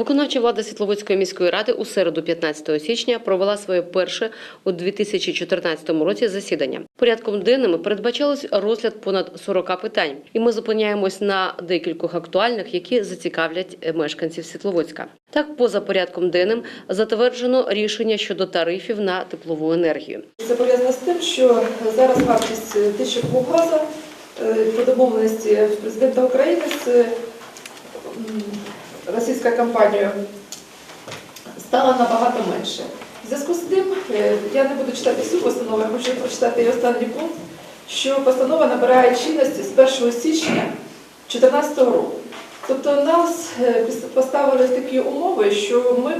Виконавча влада Світловодської міської ради у середу 15 січня провела своє перше у 2014 році засідання. Порядком денним передбачалось розгляд понад 40 питань, і ми зупиняємось на декількох актуальних, які зацікавлять е, мешканців Світловодська. Так, поза порядком денним затверджено рішення щодо тарифів на теплову енергію. Це пов'язано з тим, що зараз вартість е, тисячі газу е, по домовленості президента України з м, російською стала набагато менше. В зв'язку з тим, е, я не буду читати всю постанову, я хочу прочитати її останній пункт, що постанова набирає чинності з 1 січня 2014 року. Тобто нас е, поставили такі умови, що ми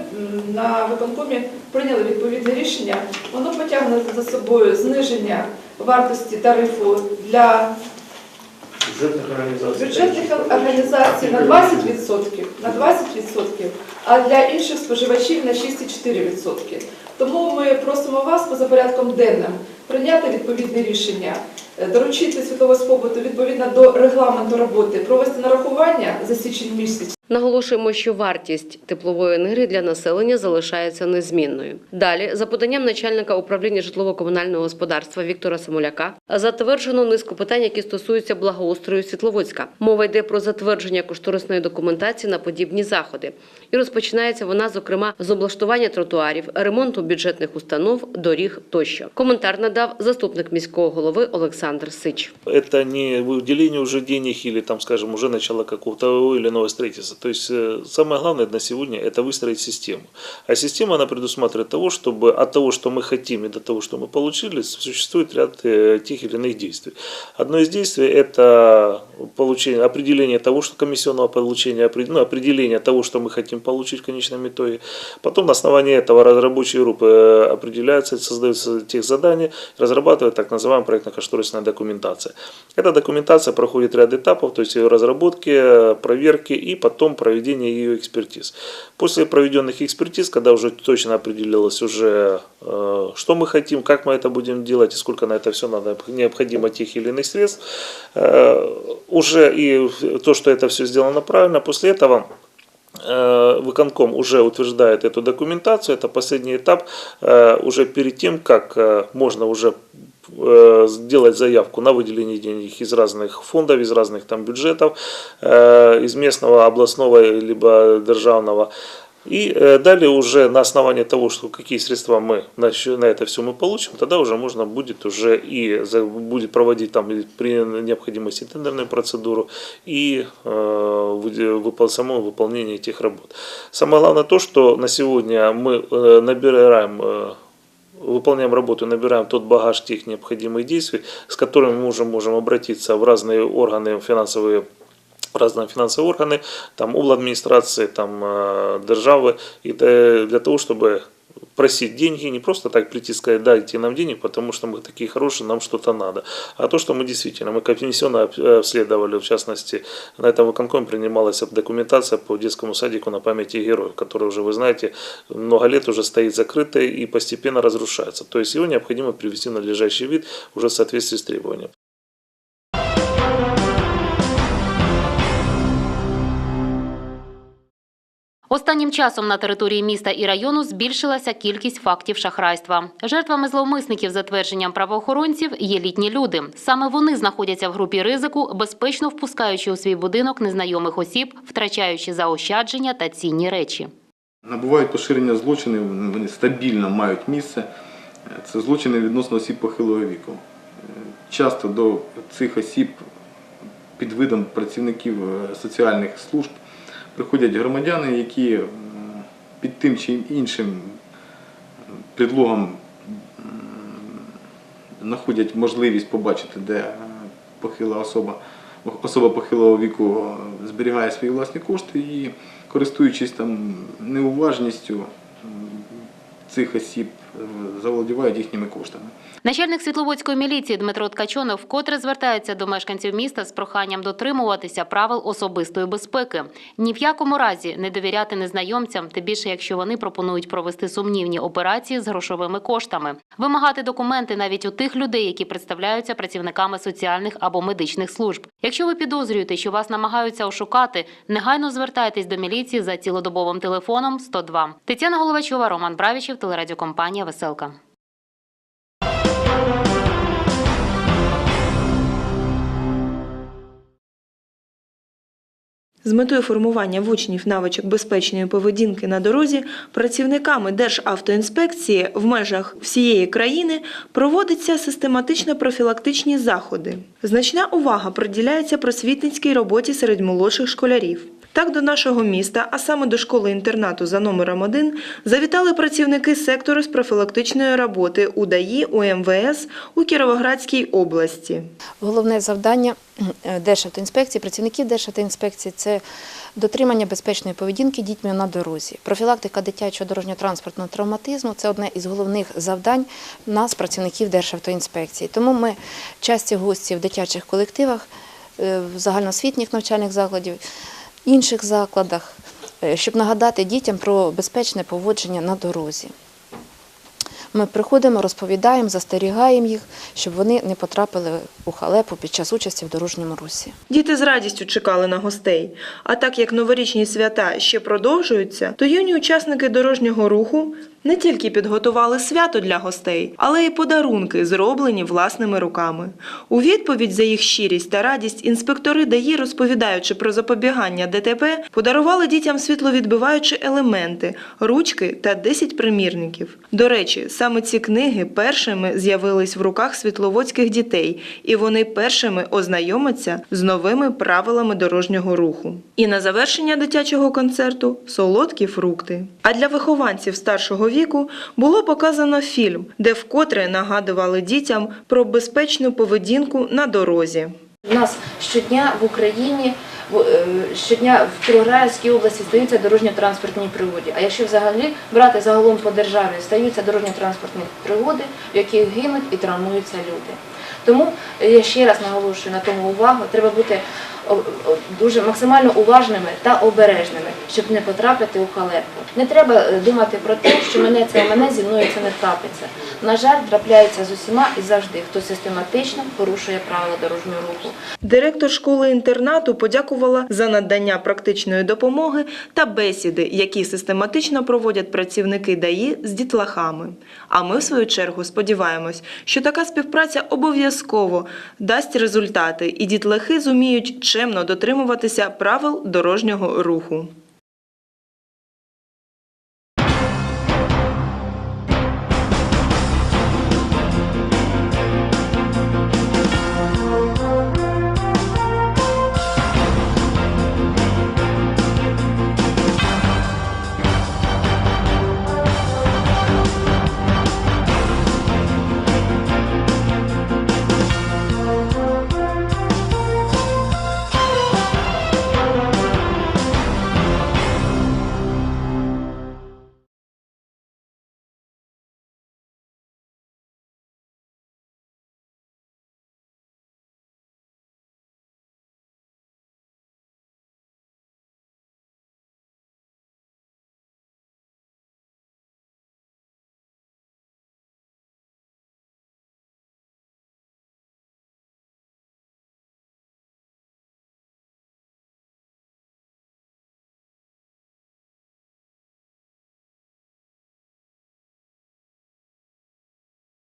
на виконкомі прийняли відповідне рішення. Воно потягне за собою зниження вартості тарифу для бюджетних організацій. бюджетних організацій на 20%, на 20%, а для інших споживачів на 6,4%. Тому ми просимо вас поза порядком денним прийняти відповідне рішення, доручити світового побуту відповідно до регламенту роботи, провести нарахування за січень місяць. Наголошуємо, що вартість теплової енергії для населення залишається незмінною. Далі, за поданням начальника управління житлово-комунального господарства Віктора Самоляка, затверджено низку питань, які стосуються благоустрою Світловодська. Мова йде про затвердження кошторисної документації на подібні заходи. І розпочинається вона, зокрема, з облаштування тротуарів, ремонту бюджетних установ, доріг тощо. Коментар надав заступник міського голови Олександр Сич. Это не выделение уже денег или, там, скажем, уже начало какого-то или иного строительства. То есть э, самое главное на сегодня это выстроить систему. А система, она предусматривает того, чтобы от того, что мы хотим и до того, что мы получили, существует ряд э, тех или иных действий. Одно из действий – это получение, определение того, что комиссионного получения, ну, определение того, что мы хотим получить в конечном итоге. Потом на основании этого рабочие группы э, определяются, создаются тех задания, разрабатывает так называемая проектно-кошторисная документация. Эта документация проходит ряд этапов, то есть ее разработки, проверки и потом проведение ее экспертиз. После проведенных экспертиз, когда уже точно определилось уже, что мы хотим, как мы это будем делать и сколько на это все надо, необходимо тех или иных средств, уже и то, что это все сделано правильно, после этого Выконком уже утверждает эту документацию, это последний этап, уже перед тем, как можно уже сделать заявку на выделение денег из разных фондов, из разных там бюджетов, э, из местного, областного, либо державного. И э, далее уже на основании того, что какие средства мы на, это все мы получим, тогда уже можно будет уже и будет проводить там при необходимости тендерную процедуру и э, выпол- само выполнение этих работ. Самое главное то, что на сегодня мы э, набираем э, выполняем работу, набираем тот багаж тех необходимых действий, с которыми мы уже можем обратиться в разные органы финансовые разные финансовые органы, там администрации, там э, державы, и т- для того, чтобы просить деньги, не просто так прийти и сказать, дайте нам денег, потому что мы такие хорошие, нам что-то надо. А то, что мы действительно, мы комиссионно об- обследовали, в частности, на этом выконкоме принималась документация по детскому садику на памяти героев, который уже, вы знаете, много лет уже стоит закрытой и постепенно разрушается. То есть его необходимо привести в надлежащий вид уже в соответствии с требованиями. Останнім часом на території міста і району збільшилася кількість фактів шахрайства. Жертвами зловмисників, за твердженням правоохоронців, є літні люди. Саме вони знаходяться в групі ризику, безпечно впускаючи у свій будинок незнайомих осіб, втрачаючи заощадження та цінні речі. Набувають поширення злочинів, вони стабільно мають місце. Це злочини відносно осіб похилого віку. Часто до цих осіб під видом працівників е, соціальних служб приходять громадяни, які під тим чи іншим підлогом знаходять можливість побачити, де похила особа, особа похилого віку е, зберігає свої власні кошти і користуючись там неуважністю цих осіб, е, заволодівають їхніми коштами. Начальник Світловодської міліції Дмитро Ткачонов вкотре звертається до мешканців міста з проханням дотримуватися правил особистої безпеки. Ні в якому разі не довіряти незнайомцям, тим більше якщо вони пропонують провести сумнівні операції з грошовими коштами, вимагати документи навіть у тих людей, які представляються працівниками соціальних або медичних служб. Якщо ви підозрюєте, що вас намагаються ошукати, негайно звертайтесь до міліції за цілодобовим телефоном 102. Тетяна Головачова, Роман Бравічев, телерадіокомпанія Веселка. З метою формування в учнів навичок безпечної поведінки на дорозі працівниками Державтоінспекції в межах всієї країни проводяться систематично профілактичні заходи. Значна увага приділяється просвітницькій роботі серед молодших школярів. Так до нашого міста, а саме до школи-інтернату за номером 1, завітали працівники сектору з профілактичної роботи УДАІ УМВС у Кіровоградській області. Головне завдання е, Державтоінспекції, працівників Державтоінспекції – це дотримання безпечної поведінки дітьми на дорозі. Профілактика дитячого дорожньо-транспортного травматизму – це одне із головних завдань нас, працівників Державтоінспекції. Тому ми часті гості в дитячих колективах, е, в загальноосвітніх навчальних закладів, інших закладах, е, щоб нагадати дітям про безпечне поводження на дорозі. Ми приходимо, розповідаємо, застерігаємо їх, щоб вони не потрапили у халепу під час участі в дорожньому русі. Діти з радістю чекали на гостей. А так як новорічні свята ще продовжуються, то юні учасники дорожнього руху не тільки підготували свято для гостей, але й подарунки, зроблені власними руками. У відповідь за їх щирість та радість інспектори ДАІ, розповідаючи про запобігання ДТП, подарували дітям світловідбиваючі елементи, ручки та 10 примірників. До речі, саме ці книги першими з'явились в руках світловодських дітей, і вони першими ознайомляться з новими правилами дорожнього руху. І на завершення дитячого концерту солодкі фрукти. А для вихованців старшого віку було показано фільм, де вкотре нагадували дітям про безпечну поведінку на дорозі. У нас щодня в Україні, е, щодня в Кіровоградській області стаються дорожньо-транспортні пригоди. А якщо взагалі брати загалом по державі, стаються дорожньо-транспортні пригоди, в яких гинуть і травмуються люди. Тому е, я ще раз наголошую на тому увагу, треба бути дуже максимально уважними та обережними, щоб не потрапити у халепу. Не треба е, думати про те, що мене це мене зі мною це не трапиться. На жаль, трапляється з усіма і завжди, хто систематично порушує правила дорожнього руху. Директор школи-інтернату подякувала за надання практичної допомоги та бесіди, які систематично проводять працівники ДАІ з дітлахами. А ми, в свою чергу, сподіваємось, що така співпраця обов'язково дасть результати, і дітлахи зуміють чемно дотримуватися правил дорожнього руху.